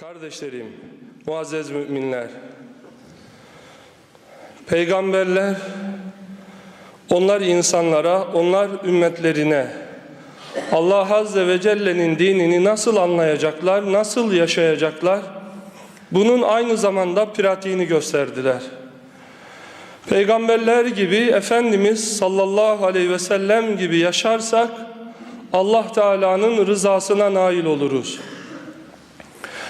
Kardeşlerim, muazzez müminler, peygamberler, onlar insanlara, onlar ümmetlerine Allah Azze ve Celle'nin dinini nasıl anlayacaklar, nasıl yaşayacaklar, bunun aynı zamanda pratiğini gösterdiler. Peygamberler gibi Efendimiz sallallahu aleyhi ve sellem gibi yaşarsak Allah Teala'nın rızasına nail oluruz.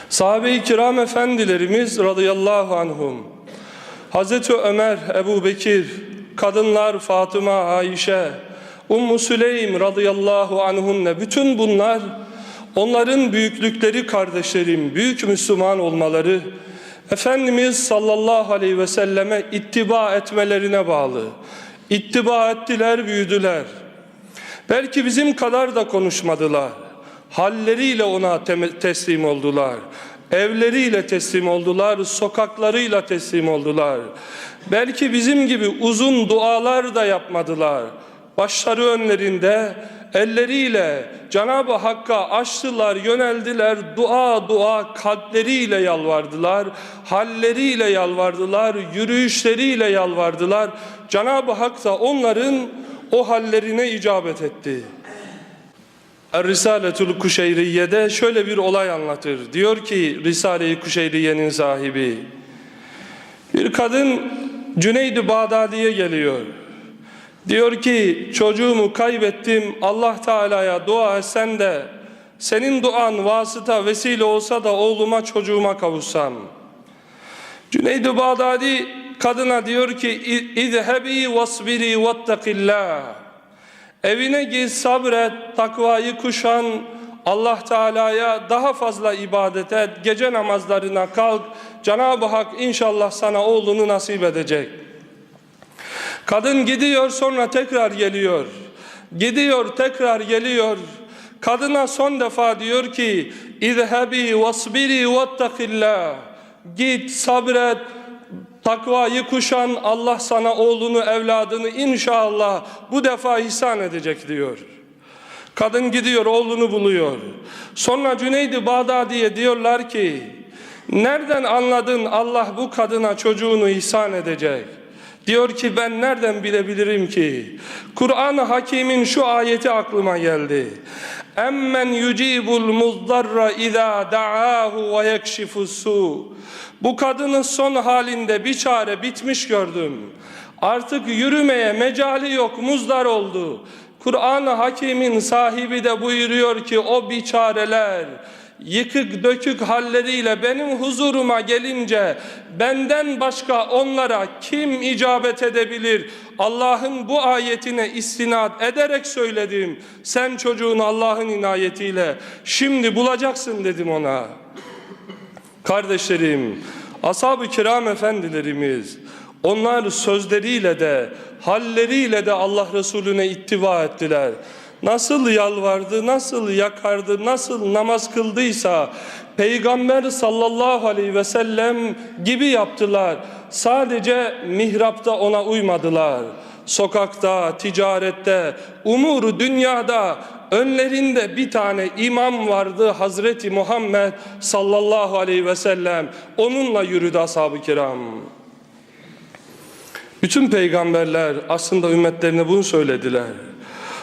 Sahabe-i kiram efendilerimiz radıyallahu anhum, Hazreti Ömer, Ebu Bekir, kadınlar Fatıma, Ayşe, Ummu Süleym radıyallahu anhunne bütün bunlar onların büyüklükleri kardeşlerim, büyük Müslüman olmaları, Efendimiz sallallahu aleyhi ve selleme ittiba etmelerine bağlı. İttiba ettiler, büyüdüler. Belki bizim kadar da konuşmadılar. Halleriyle ona teslim oldular. Evleriyle teslim oldular, sokaklarıyla teslim oldular. Belki bizim gibi uzun dualar da yapmadılar. Başları önlerinde elleriyle Cenab-ı Hakk'a açtılar, yöneldiler. Dua dua kalpleriyle yalvardılar, halleriyle yalvardılar, yürüyüşleriyle yalvardılar. Cenab-ı Hak da onların o hallerine icabet etti. Er-Risaletül Kuşeyriye'de şöyle bir olay anlatır. Diyor ki Risale-i Kuşeyriye'nin sahibi. Bir kadın Cüneyd-i Bağdadi'ye geliyor. Diyor ki çocuğumu kaybettim Allah Teala'ya dua etsen de senin duan vasıta vesile olsa da oğluma çocuğuma kavuşsam. Cüneyd-i Bağdadi kadına diyor ki İzhebi vasbiri vettakillah Evine git sabret, takvayı kuşan, Allah Teala'ya daha fazla ibadet et, gece namazlarına kalk. Cenab-ı Hak inşallah sana oğlunu nasip edecek. Kadın gidiyor sonra tekrar geliyor. Gidiyor tekrar geliyor. Kadına son defa diyor ki İzhebi vasbiri vettakillah Git sabret Takvayı kuşan Allah sana oğlunu evladını inşallah bu defa ihsan edecek diyor. Kadın gidiyor oğlunu buluyor. Sonra Cüneydi Bağdadi'ye diyorlar ki nereden anladın Allah bu kadına çocuğunu ihsan edecek? Diyor ki ben nereden bilebilirim ki? Kur'an-ı Hakim'in şu ayeti aklıma geldi. Emmen yucibul muzdarra iza da'ahu ve yekşifus. Bu kadının son halinde bir çare bitmiş gördüm. Artık yürümeye mecali yok, muzdar oldu. Kur'an-ı Hakim'in sahibi de buyuruyor ki o biçareler yıkık dökük halleriyle benim huzuruma gelince benden başka onlara kim icabet edebilir? Allah'ın bu ayetine istinad ederek söyledim. Sen çocuğunu Allah'ın inayetiyle şimdi bulacaksın dedim ona. Kardeşlerim, ashab-ı kiram efendilerimiz onlar sözleriyle de halleriyle de Allah Resulüne ittiva ettiler. Nasıl yalvardı, nasıl yakardı, nasıl namaz kıldıysa Peygamber sallallahu aleyhi ve sellem gibi yaptılar. Sadece mihrapta ona uymadılar. Sokakta, ticarette, umuru dünyada önlerinde bir tane imam vardı Hazreti Muhammed sallallahu aleyhi ve sellem. Onunla yürüdü ashab-ı kiram. Bütün peygamberler aslında ümmetlerine bunu söylediler.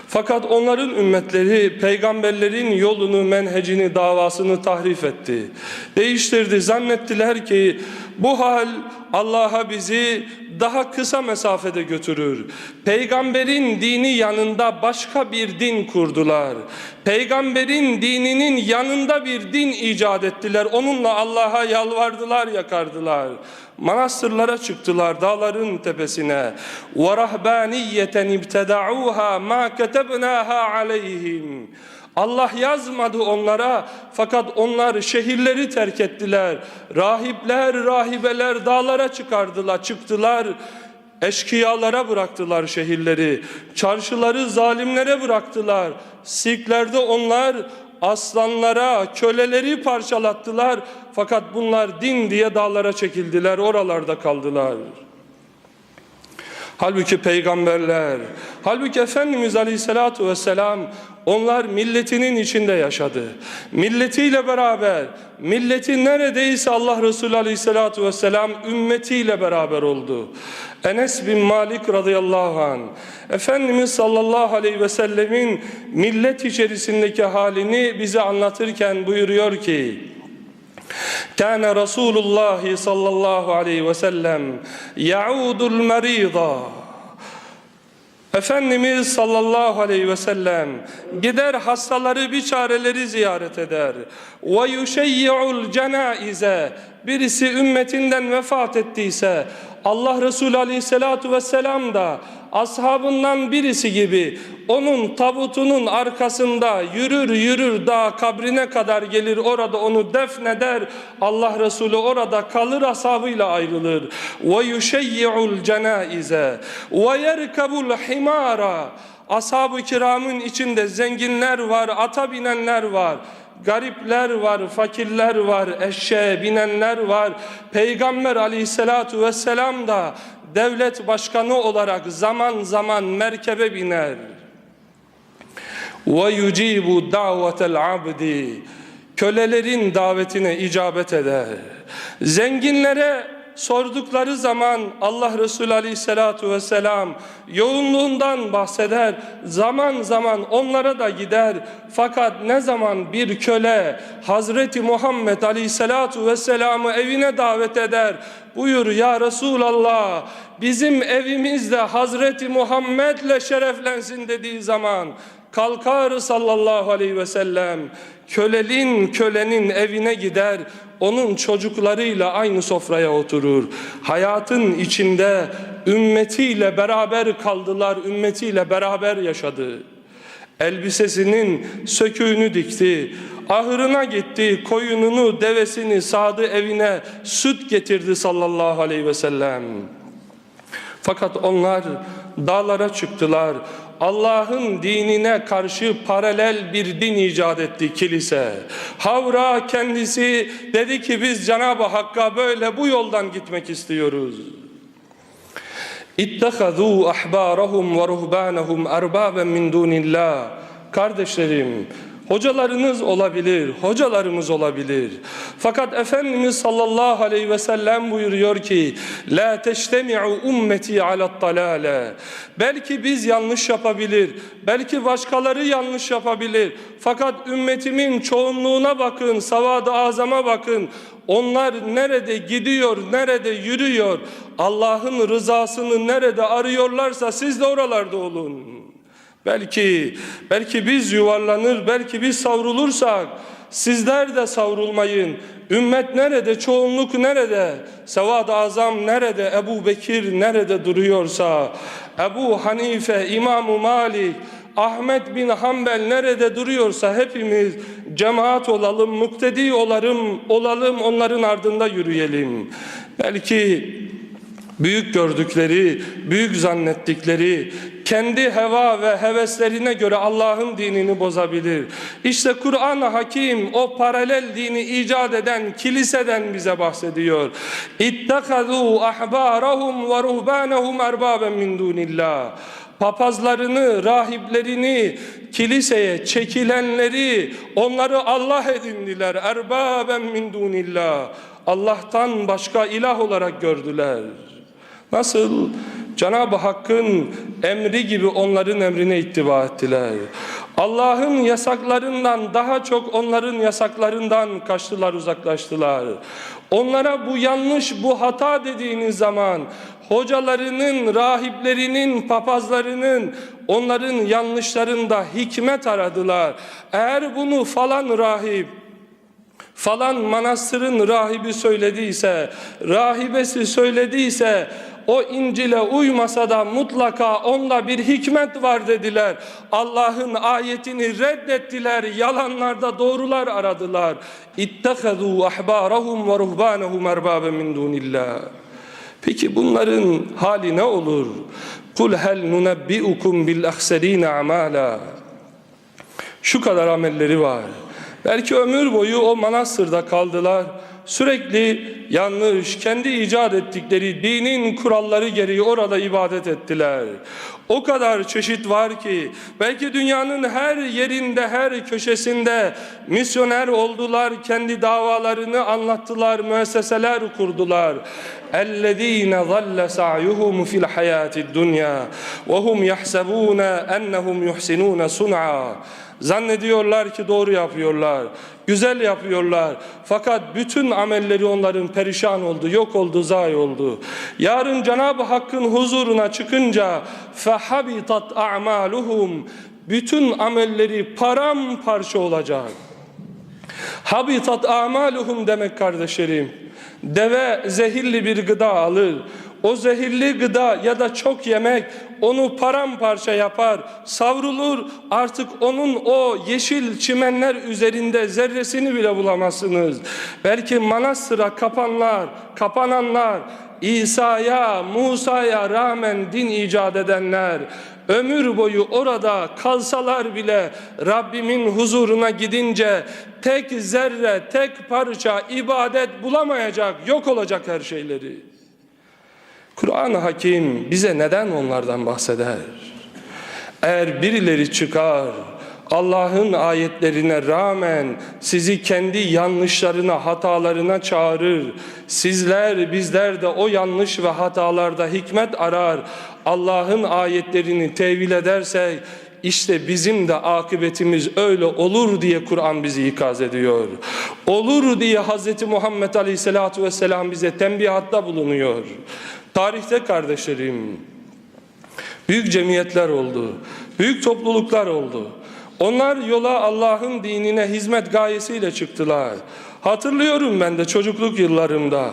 Fakat onların ümmetleri peygamberlerin yolunu, menhecini, davasını tahrif etti. Değiştirdi. Zannettiler ki bu hal Allah'a bizi daha kısa mesafede götürür. Peygamberin dini yanında başka bir din kurdular. Peygamberin dininin yanında bir din icat ettiler. Onunla Allah'a yalvardılar, yakardılar. Manastırlara çıktılar dağların tepesine. Ve rahbaniyeten ibtedauha ma ketebnaha aleyhim. Allah yazmadı onlara fakat onlar şehirleri terk ettiler. Rahipler, rahibeler dağlara çıkardılar, çıktılar. Eşkıyalara bıraktılar şehirleri, çarşıları zalimlere bıraktılar. Sirklerde onlar aslanlara, köleleri parçalattılar. Fakat bunlar din diye dağlara çekildiler, oralarda kaldılar. Halbuki peygamberler, halbuki Efendimiz Aleyhisselatü Vesselam onlar milletinin içinde yaşadı. Milletiyle beraber, milleti neredeyse Allah Resulü Aleyhisselatü Vesselam ümmetiyle beraber oldu. Enes bin Malik radıyallahu an Efendimiz sallallahu aleyhi ve sellemin millet içerisindeki halini bize anlatırken buyuruyor ki كان رسول الله صلى الله عليه وسلم يعود المريض Efendimiz sallallahu aleyhi ve sellem gider hastaları biçareleri ziyaret eder. Ve yuşeyyi'ul cenaize birisi ümmetinden vefat ettiyse Allah Resulü aleyhissalatu vesselam da ashabından birisi gibi onun tabutunun arkasında yürür yürür dağ kabrine kadar gelir orada onu defneder. Allah Resulü orada kalır ashabıyla ayrılır. ve yuşeyyi'ul cenaize ve yerkabul himara ashab-ı kiramın içinde zenginler var ata binenler var garipler var, fakirler var, eşeğe binenler var. Peygamber aleyhissalatu vesselam da devlet başkanı olarak zaman zaman merkebe biner. Ve yucibu da'vetel abdi kölelerin davetine icabet eder. Zenginlere sordukları zaman Allah Resulü Aleyhisselatü Vesselam yoğunluğundan bahseder. Zaman zaman onlara da gider. Fakat ne zaman bir köle Hazreti Muhammed Aleyhisselatü Vesselam'ı evine davet eder. Buyur ya Resulallah bizim evimizde Hazreti Muhammed'le şereflensin dediği zaman kalkar sallallahu aleyhi ve sellem kölelin kölenin evine gider onun çocuklarıyla aynı sofraya oturur hayatın içinde ümmetiyle beraber kaldılar ümmetiyle beraber yaşadı elbisesinin söküğünü dikti ahırına gitti koyununu devesini sağdı evine süt getirdi sallallahu aleyhi ve sellem fakat onlar dağlara çıktılar. Allah'ın dinine karşı paralel bir din icat etti kilise. Havra kendisi dedi ki biz Cenab-ı Hakk'a böyle bu yoldan gitmek istiyoruz. İttehazû ahbârahum ve ruhbânahum erbâben min dûnillâh. Kardeşlerim, Hocalarınız olabilir, hocalarımız olabilir. Fakat Efendimiz sallallahu aleyhi ve sellem buyuruyor ki La teştemi'u ummeti alat dalale Belki biz yanlış yapabilir, belki başkaları yanlış yapabilir. Fakat ümmetimin çoğunluğuna bakın, savad-ı azama bakın. Onlar nerede gidiyor, nerede yürüyor, Allah'ın rızasını nerede arıyorlarsa siz de oralarda olun. Belki, belki biz yuvarlanır, belki biz savrulursak sizler de savrulmayın. Ümmet nerede, çoğunluk nerede, Sevad-ı Azam nerede, Ebu Bekir nerede duruyorsa, Ebu Hanife, İmam-ı Malik, Ahmet bin Hanbel nerede duruyorsa hepimiz cemaat olalım, muktedi olalım, olalım onların ardında yürüyelim. Belki büyük gördükleri, büyük zannettikleri, kendi heva ve heveslerine göre Allah'ın dinini bozabilir. İşte Kur'an-ı Hakim o paralel dini icat eden kiliseden bize bahsediyor. İttekazû ahbârahum ve ruhbânehum erbâben min dûnillâh papazlarını, rahiplerini, kiliseye çekilenleri, onları Allah edindiler. Erbaben min dunillah. Allah'tan başka ilah olarak gördüler. Nasıl? Cenab-ı Hakk'ın emri gibi onların emrine ittiba ettiler. Allah'ın yasaklarından daha çok onların yasaklarından kaçtılar, uzaklaştılar. Onlara bu yanlış, bu hata dediğiniz zaman hocalarının, rahiplerinin, papazlarının onların yanlışlarında hikmet aradılar. Eğer bunu falan rahip falan manastırın rahibi söylediyse, rahibesi söylediyse o İncil'e uymasa da mutlaka onda bir hikmet var dediler. Allah'ın ayetini reddettiler, yalanlarda doğrular aradılar. İttehazû ahbârahum ve ruhbânehum erbâbe min. Peki bunların hali ne olur? Kul hel nunebbi'ukum bil ahserîne amâlâ. Şu kadar amelleri var. Belki ömür boyu o manastırda kaldılar sürekli yanlış, kendi icat ettikleri dinin kuralları gereği orada ibadet ettiler. O kadar çeşit var ki belki dünyanın her yerinde, her köşesinde misyoner oldular, kendi davalarını anlattılar, müesseseler kurdular. اَلَّذ۪ينَ ظَلَّ سَعْيُهُمْ فِي الْحَيَاةِ الدُّنْيَا وَهُمْ يَحْسَبُونَ اَنَّهُمْ يُحْسِنُونَ صُنْعًا Zannediyorlar ki doğru yapıyorlar, güzel yapıyorlar. Fakat bütün amelleri onların perişan oldu, yok oldu, zayi oldu. Yarın Cenab-ı Hakk'ın huzuruna çıkınca فَحَبِطَتْ أَعْمَالُهُمْ Bütün amelleri paramparça olacak. Habitat amaluhum demek kardeşlerim. Deve zehirli bir gıda alır. O zehirli gıda ya da çok yemek onu paramparça yapar, savrulur. Artık onun o yeşil çimenler üzerinde zerresini bile bulamazsınız. Belki manastıra kapanlar, kapananlar, İsa'ya, Musa'ya rağmen din icat edenler, ömür boyu orada kalsalar bile Rabbimin huzuruna gidince tek zerre, tek parça ibadet bulamayacak, yok olacak her şeyleri. Kur'an-ı Hakim bize neden onlardan bahseder? Eğer birileri çıkar, Allah'ın ayetlerine rağmen sizi kendi yanlışlarına, hatalarına çağırır. Sizler, bizler de o yanlış ve hatalarda hikmet arar. Allah'ın ayetlerini tevil edersek, işte bizim de akıbetimiz öyle olur diye Kur'an bizi ikaz ediyor. Olur diye Hz. Muhammed Aleyhisselatü Vesselam bize tembihatta bulunuyor. Tarihte kardeşlerim, büyük cemiyetler oldu, büyük topluluklar oldu. Onlar yola Allah'ın dinine hizmet gayesiyle çıktılar. Hatırlıyorum ben de çocukluk yıllarımda.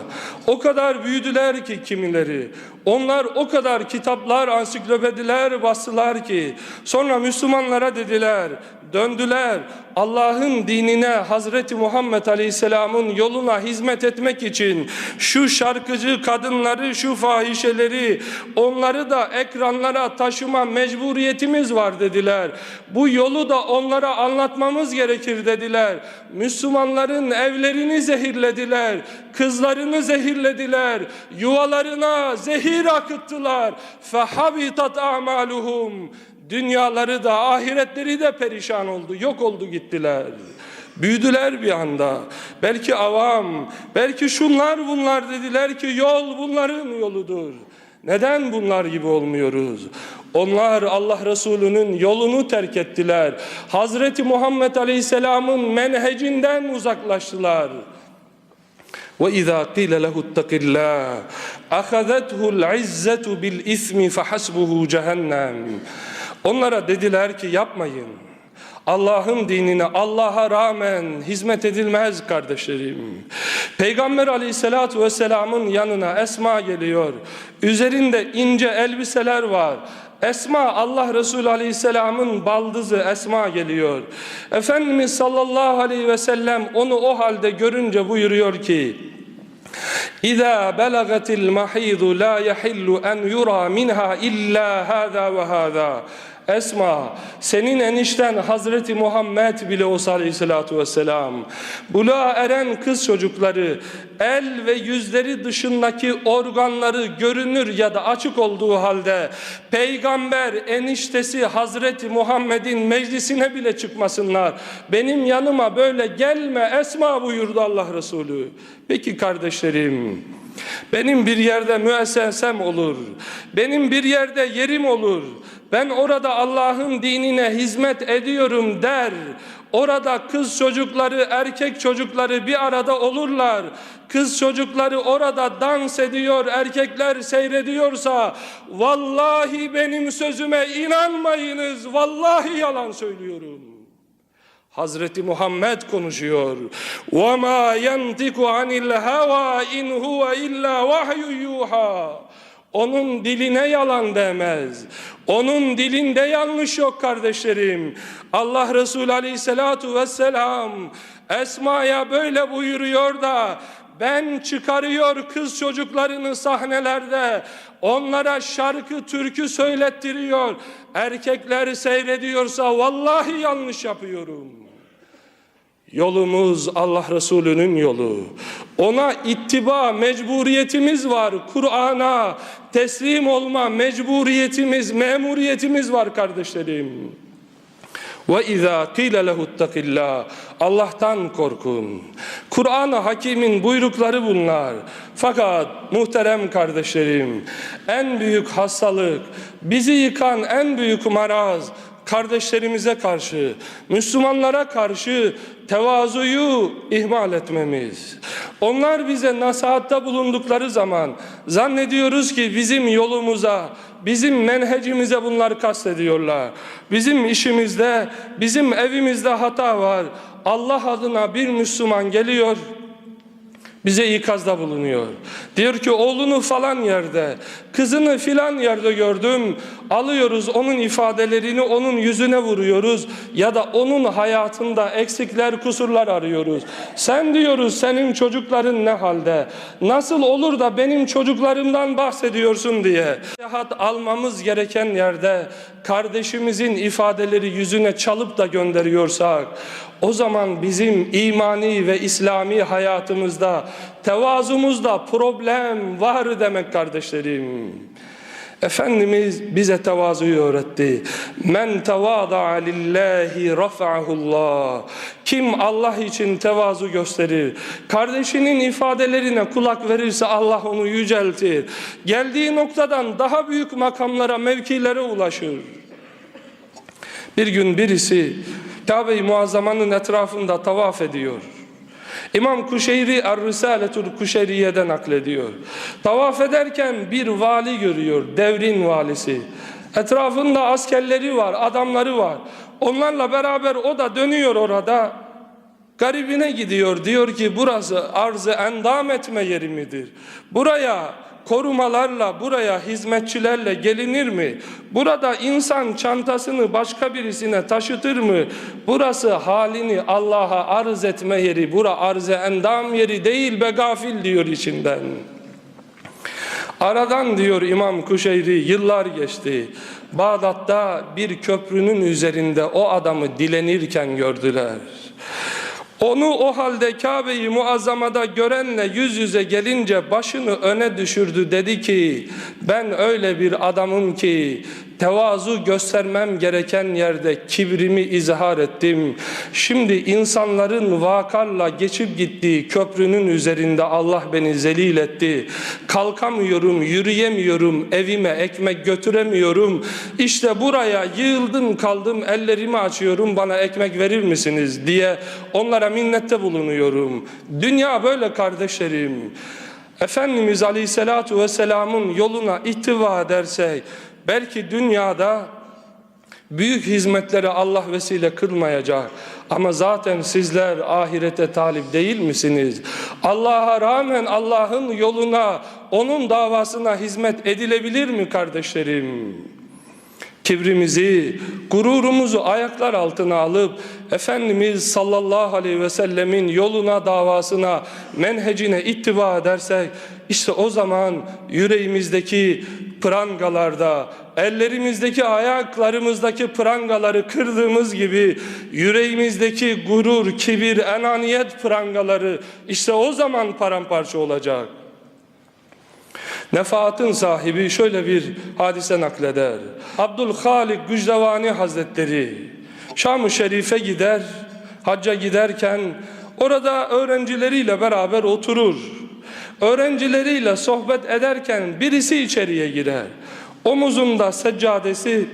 O kadar büyüdüler ki kimileri. Onlar o kadar kitaplar, ansiklopediler bastılar ki. Sonra Müslümanlara dediler, döndüler. Allah'ın dinine, Hazreti Muhammed Aleyhisselam'ın yoluna hizmet etmek için şu şarkıcı kadınları, şu fahişeleri, onları da ekranlara taşıma mecburiyetimiz var dediler. Bu yolu da onlara anlatmamız gerekir dediler. Müslümanların evlerini zehirlediler, kızlarını zehirlediler, yuvalarına zehir akıttılar. فَحَبِطَتْ أَعْمَالُهُمْ Dünyaları da ahiretleri de perişan oldu, yok oldu gittiler. Büyüdüler bir anda. Belki avam, belki şunlar bunlar dediler ki yol bunların yoludur. Neden bunlar gibi olmuyoruz? Onlar Allah Resulü'nün yolunu terk ettiler. Hazreti Muhammed Aleyhisselam'ın menhecinden uzaklaştılar. وإذا قيل له اتق الله أخذته العزة بالإثم فحسبه جهنم Onlara dediler ki yapmayın. Allah'ın dinine Allah'a rağmen hizmet edilmez kardeşlerim. Peygamber aleyhissalatü vesselamın yanına Esma geliyor. Üzerinde ince elbiseler var. Esma Allah Resulü Aleyhisselam'ın baldızı Esma geliyor. Efendimiz sallallahu aleyhi ve sellem onu o halde görünce buyuruyor ki İza belagatil mahidu la yahillu en yura minha illa hada ve hada. Esma, senin enişten Hazreti Muhammed bile olsa aleyhissalatu vesselam, buluğa eren kız çocukları, el ve yüzleri dışındaki organları görünür ya da açık olduğu halde, peygamber eniştesi Hazreti Muhammed'in meclisine bile çıkmasınlar. Benim yanıma böyle gelme Esma buyurdu Allah Resulü. Peki kardeşlerim, benim bir yerde müessesem olur. Benim bir yerde yerim olur Ben orada Allah'ın dinine hizmet ediyorum der. Orada kız çocukları, erkek çocukları bir arada olurlar. Kız çocukları orada dans ediyor, erkekler seyrediyorsa vallahi benim sözüme inanmayınız. Vallahi yalan söylüyorum. Hazreti Muhammed konuşuyor. وَمَا يَنْتِكُ عَنِ الْهَوَى اِنْ هُوَ اِلَّا وَحْيُ يُوحَى onun diline yalan demez. Onun dilinde yanlış yok kardeşlerim. Allah Resulü Aleyhisselatu Vesselam Esma'ya böyle buyuruyor da ben çıkarıyor kız çocuklarını sahnelerde onlara şarkı türkü söylettiriyor erkekler seyrediyorsa vallahi yanlış yapıyorum Yolumuz Allah Resulü'nün yolu. Ona ittiba mecburiyetimiz var. Kur'an'a teslim olma mecburiyetimiz, memuriyetimiz var kardeşlerim. Ve izâ qîle lehuttaqillâh Allah'tan korkun. Kur'an-ı Hakîm'in buyrukları bunlar. Fakat muhterem kardeşlerim, en büyük hastalık, bizi yıkan en büyük maraz, kardeşlerimize karşı, Müslümanlara karşı tevazuyu ihmal etmemiz. Onlar bize nasihatta bulundukları zaman zannediyoruz ki bizim yolumuza, bizim menhecimize bunlar kastediyorlar. Bizim işimizde, bizim evimizde hata var. Allah adına bir Müslüman geliyor, bize ikazda bulunuyor. Diyor ki oğlunu falan yerde, kızını filan yerde gördüm. Alıyoruz onun ifadelerini onun yüzüne vuruyoruz ya da onun hayatında eksikler, kusurlar arıyoruz. Sen diyoruz senin çocukların ne halde? Nasıl olur da benim çocuklarımdan bahsediyorsun diye. Nasihat almamız gereken yerde kardeşimizin ifadeleri yüzüne çalıp da gönderiyorsak o zaman bizim imani ve İslami hayatımızda, tevazumuzda problem var demek kardeşlerim. Efendimiz bize tevazuyu öğretti. Men tevâda'a lillahi rafa'ahullah. Kim Allah için tevazu gösterir, kardeşinin ifadelerine kulak verirse Allah onu yüceltir. Geldiği noktadan daha büyük makamlara, mevkilere ulaşır. Bir gün birisi Kabe-i Muazzama'nın etrafında tavaf ediyor. İmam Kuşeyri Er-Risaletul Kuşeyriye'den naklediyor. Tavaf ederken bir vali görüyor, devrin valisi. Etrafında askerleri var, adamları var. Onlarla beraber o da dönüyor orada. Garibine gidiyor, diyor ki burası arzı endam etme yeri midir? Buraya korumalarla, buraya hizmetçilerle gelinir mi? Burada insan çantasını başka birisine taşıtır mı? Burası halini Allah'a arz etme yeri, bura arz-ı endam yeri değil be gafil diyor içinden. Aradan diyor İmam Kuşeyri yıllar geçti. Bağdat'ta bir köprünün üzerinde o adamı dilenirken gördüler. Onu o halde Kabe'yi muazzamada görenle yüz yüze gelince başını öne düşürdü. Dedi ki ben öyle bir adamım ki tevazu göstermem gereken yerde kibrimi izhar ettim. Şimdi insanların vakarla geçip gittiği köprünün üzerinde Allah beni zelil etti. Kalkamıyorum, yürüyemiyorum, evime ekmek götüremiyorum. İşte buraya yığıldım kaldım, ellerimi açıyorum bana ekmek verir misiniz diye onlara minnette bulunuyorum. Dünya böyle kardeşlerim. Efendimiz Aleyhisselatu Vesselam'ın yoluna ittiva edersek belki dünyada büyük hizmetleri Allah vesile kılmayacak. Ama zaten sizler ahirete talip değil misiniz? Allah'a rağmen Allah'ın yoluna, onun davasına hizmet edilebilir mi kardeşlerim? Kibrimizi, gururumuzu ayaklar altına alıp Efendimiz sallallahu aleyhi ve sellemin yoluna, davasına, menhecine ittiba edersek işte o zaman yüreğimizdeki prangalarda, ellerimizdeki ayaklarımızdaki prangaları kırdığımız gibi yüreğimizdeki gurur, kibir, enaniyet prangaları işte o zaman paramparça olacak. Nefaatın sahibi şöyle bir hadise nakleder. Abdülhalik Gücdevani Hazretleri Şam-ı Şerif'e gider, hacca giderken orada öğrencileriyle beraber oturur. Öğrencileriyle sohbet ederken birisi içeriye girer. Omuzunda seccadesi,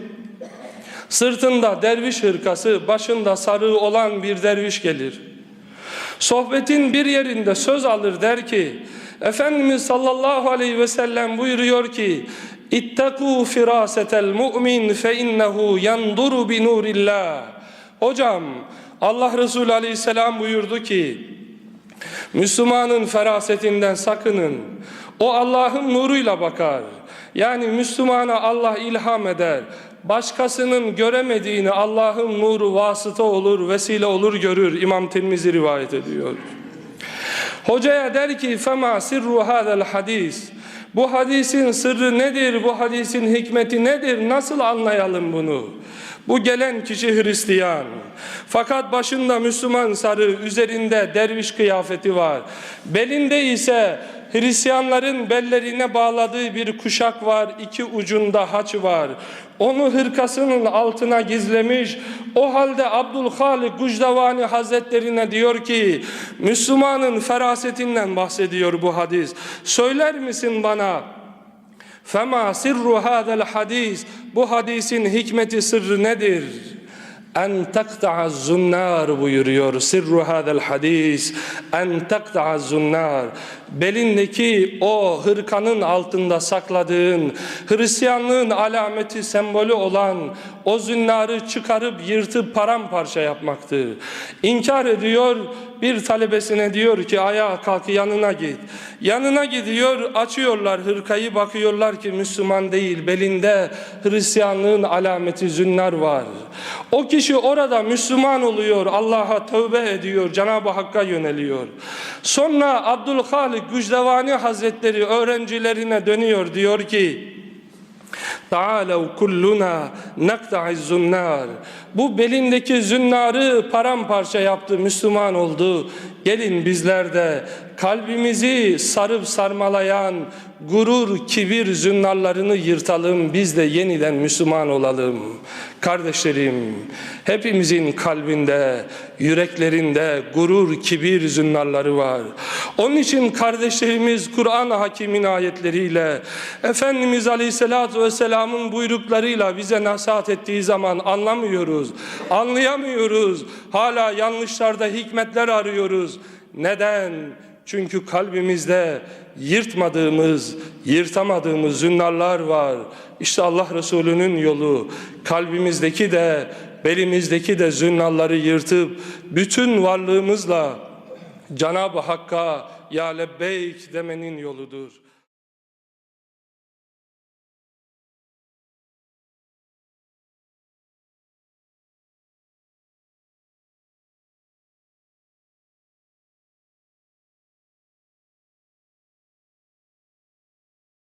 sırtında derviş hırkası, başında sarığı olan bir derviş gelir. Sohbetin bir yerinde söz alır der ki Efendimiz sallallahu aleyhi ve sellem buyuruyor ki İttekû firâsetel mu'min fe innehu yanduru bi nurillah Hocam Allah Resulü aleyhisselam buyurdu ki Müslümanın ferasetinden sakının. O Allah'ın nuruyla bakar. Yani Müslümana Allah ilham eder. Başkasının göremediğini Allah'ın nuru vasıta olur, vesile olur görür. İmam Tirmizi rivayet ediyor. Hocaya der ki fema sirru hadel hadis. Bu hadisin sırrı nedir? Bu hadisin hikmeti nedir? Nasıl anlayalım bunu? Bu gelen kişi Hristiyan. Fakat başında Müslüman sarı, üzerinde derviş kıyafeti var. Belinde ise Hristiyanların bellerine bağladığı bir kuşak var, iki ucunda haç var. Onu hırkasının altına gizlemiş. O halde Abdülhalik Gucdavani Hazretlerine diyor ki, Müslümanın ferasetinden bahsediyor bu hadis. Söyler misin bana? Fema sirru hadel hadis. Bu hadisin hikmeti sırrı nedir? En takta'a zunnar buyuruyor. Sirru hadel hadis. En takta'a zunnar. Belindeki o hırkanın altında sakladığın Hristiyanlığın alameti sembolü olan o zünnarı çıkarıp yırtıp paramparça yapmaktır. İnkar ediyor bir talebesine diyor ki ayağa kalk yanına git. Yanına gidiyor açıyorlar hırkayı bakıyorlar ki Müslüman değil belinde Hristiyanlığın alameti zünnar var. O kişi orada Müslüman oluyor Allah'a tövbe ediyor Cenab-ı Hakk'a yöneliyor. Sonra Abdülhalik Gücdevani Hazretleri öğrencilerine dönüyor diyor ki Ta'alev kulluna nakta'iz zunnar. Bu belindeki zünnarı paramparça yaptı, Müslüman oldu. Gelin bizler de kalbimizi sarıp sarmalayan gurur, kibir zünnarlarını yırtalım. Biz de yeniden Müslüman olalım. Kardeşlerim, hepimizin kalbinde, yüreklerinde gurur, kibir zünnarları var. Onun için kardeşlerimiz Kur'an-ı Hakim'in ayetleriyle, Efendimiz Aleyhisselatü Vesselam'ın buyruklarıyla bize nasihat ettiği zaman anlamıyoruz, anlayamıyoruz. Hala yanlışlarda hikmetler arıyoruz. Neden? Çünkü kalbimizde yırtmadığımız, yırtamadığımız zünnarlar var. İşte Allah Resulü'nün yolu, kalbimizdeki de, belimizdeki de zünnarları yırtıp, bütün varlığımızla Cenab-ı Hakk'a ya lebbeyk demenin yoludur.